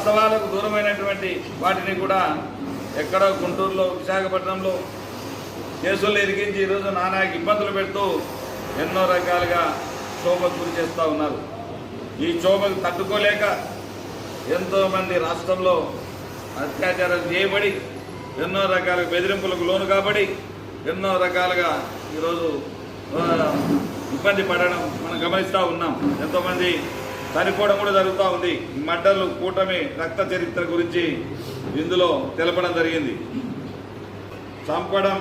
వాస్తవాలకు దూరమైనటువంటి వాటిని కూడా ఎక్కడో గుంటూరులో విశాఖపట్నంలో కేసులు ఇరిగించి ఈరోజు నానాకి ఇబ్బందులు పెడుతూ ఎన్నో రకాలుగా క్షోభకు గురి చేస్తూ ఉన్నారు. ఈ క్షోభకు తట్టుకోలేక ఎంతోమంది రాష్ట్రంలో అత్యాచారం చేయబడి ఎన్నో రకాల బెదిరింపులకు లోను కాబడి ఎన్నో రకాలుగా ఈరోజు ఇబ్బంది పడడం మనం గమనిస్తూ ఉన్నాం. ఎంతోమంది చనిపోవడం కూడా జరుగుతూ ఉంది. ఈ మడ్డలు కూటమి రక్త చరిత్ర గురించి ఇందులో తెలపడం జరిగింది. చంపడం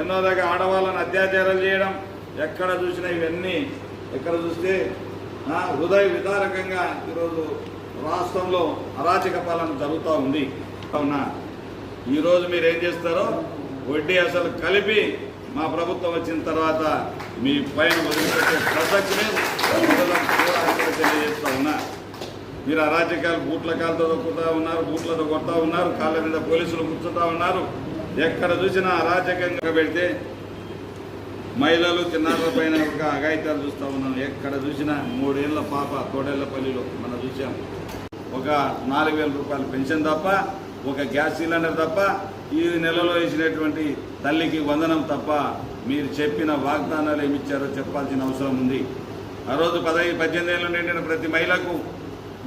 ఎన్నో రకాల ఆడవాళ్ళని అత్యాచారాలు చేయడం ఎక్కడ చూసినా ఇవన్నీ ఎక్కడ చూస్తే హృదయ విదారకంగా ఈరోజు రాష్ట్రంలో అరాచక పాలన జరుగుతూ ఉంది. అవునా ఈరోజు మీరు ఏం చేస్తారో వడ్డీ అసలు కలిపి మా ప్రభుత్వం వచ్చిన తర్వాత మీ పైన వదిలిపెట్టే ప్రసక్తిని తెలియజేస్తా ఉన్నా. మీరు అరాచకాలు బూట్ల కాళ్ళతో దొక్కుతూ ఉన్నారు బూట్లతో కొడతా ఉన్నారు కాళ్ళ మీద పోలీసులు కూర్చుతూ ఉన్నారు. ఎక్కడ చూసినా అరాచకంగా పెడితే మహిళలు చిన్నారుల పైన ఒక అఘాయితాలు చూస్తూ ఉన్నాం. ఎక్కడ చూసినా మూడేళ్ళ పాప తోడేళ్ళపల్లిలో మనం చూసాం. ఒక నాలుగు వేల రూపాయల పెన్షన్ తప్ప ఒక గ్యాస్ సిలిండర్ తప్ప ఈ నెలలో ఇచ్చినటువంటి తల్లికి వందనం తప్ప మీరు చెప్పిన వాగ్దానాలు ఏమి ఇచ్చారో చెప్పాల్సిన అవసరం ఉంది. ఆ రోజు పదహైదు పద్దెనిమిది ఏళ్ళు నిండిన ప్రతి మహిళకు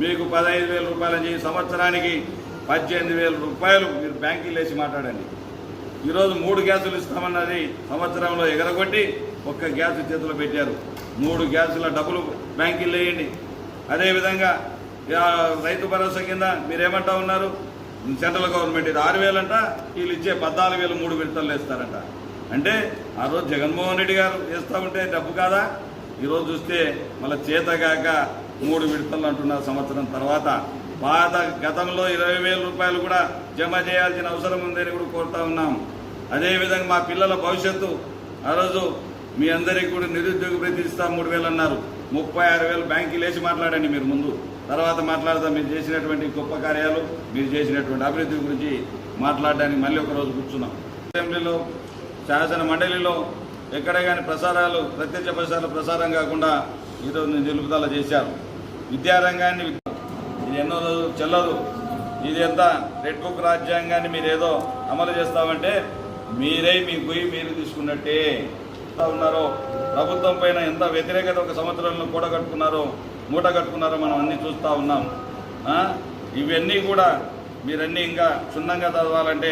మీకు పదహైదు వేల రూపాయలు సంవత్సరానికి పద్దెనిమిది వేల రూపాయలు మీరు బ్యాంకులు వేసి మాట్లాడండి. ఈరోజు మూడు గ్యాసులు ఇస్తామన్నది సంవత్సరంలో ఎగరగొట్టి ఒక్క గ్యాస్ చేతిలో పెట్టారు. మూడు గ్యాసుల డబ్బులు బ్యాంకులు వేయండి. అదేవిధంగా రైతు భరోసా కింద మీరేమంటా ఉన్నారు? సెంట్రల్ గవర్నమెంట్ ఇది ఆరు వేలంట వీళ్ళు ఇచ్చే పద్నాలుగు వేలు మూడు విడతలు వేస్తారంట. అంటే ఆ రోజు జగన్మోహన్ రెడ్డి గారు వేస్తూ ఉంటే డబ్బు కాదా? ఈరోజు చూస్తే మళ్ళీ చేతగాక మూడు విడతలు అంటున్నారు సంవత్సరం తర్వాత. పాత గతంలో ఇరవై వేల రూపాయలు కూడా జమ చేయాల్సిన అవసరం ఉందని కూడా కోరుతా ఉన్నాం. అదేవిధంగా మా పిల్లల భవిష్యత్తు ఆ రోజు మీ అందరికీ కూడా నిరుద్యోగ ప్రతి ఇస్తా మూడు వేలు అన్నారు. ముప్పై ఆరు వేలు బ్యాంకులు వేసి మాట్లాడండి మీరు ముందు. తర్వాత మాట్లాడదాం మీరు చేసినటువంటి గొప్ప కార్యాలు మీరు చేసినటువంటి అభివృద్ధి గురించి మాట్లాడడానికి మళ్ళీ ఒక రోజు కూర్చున్నాం. అసెంబ్లీలో శాసన మండలిలో ఎక్కడ కానీ ప్రసారాలు ప్రత్యక్ష ప్రసారాలు ప్రసారం కాకుండా ఈరోజు నిలుపుదల చేశారు విద్యారంగాన్ని ఇది ఎన్నో రోజు చెల్లదు. ఇది ఎంత రెడ్ బుక్ రాజ్యాంగాన్ని మీరు ఏదో అమలు చేస్తామంటే మీరే మీ పోయి మీరు తీసుకున్నట్టే. ఉన్నారో ప్రభుత్వం పైన ఎంత వ్యతిరేకత ఒక సంవత్సరంలో కూడ కట్టుకున్నారో మూట కట్టుకున్నారో మనం అన్ని చూస్తూ ఉన్నాం. ఇవన్నీ కూడా మీరన్నీ ఇంకా క్షుణ్ణంగా చదవాలంటే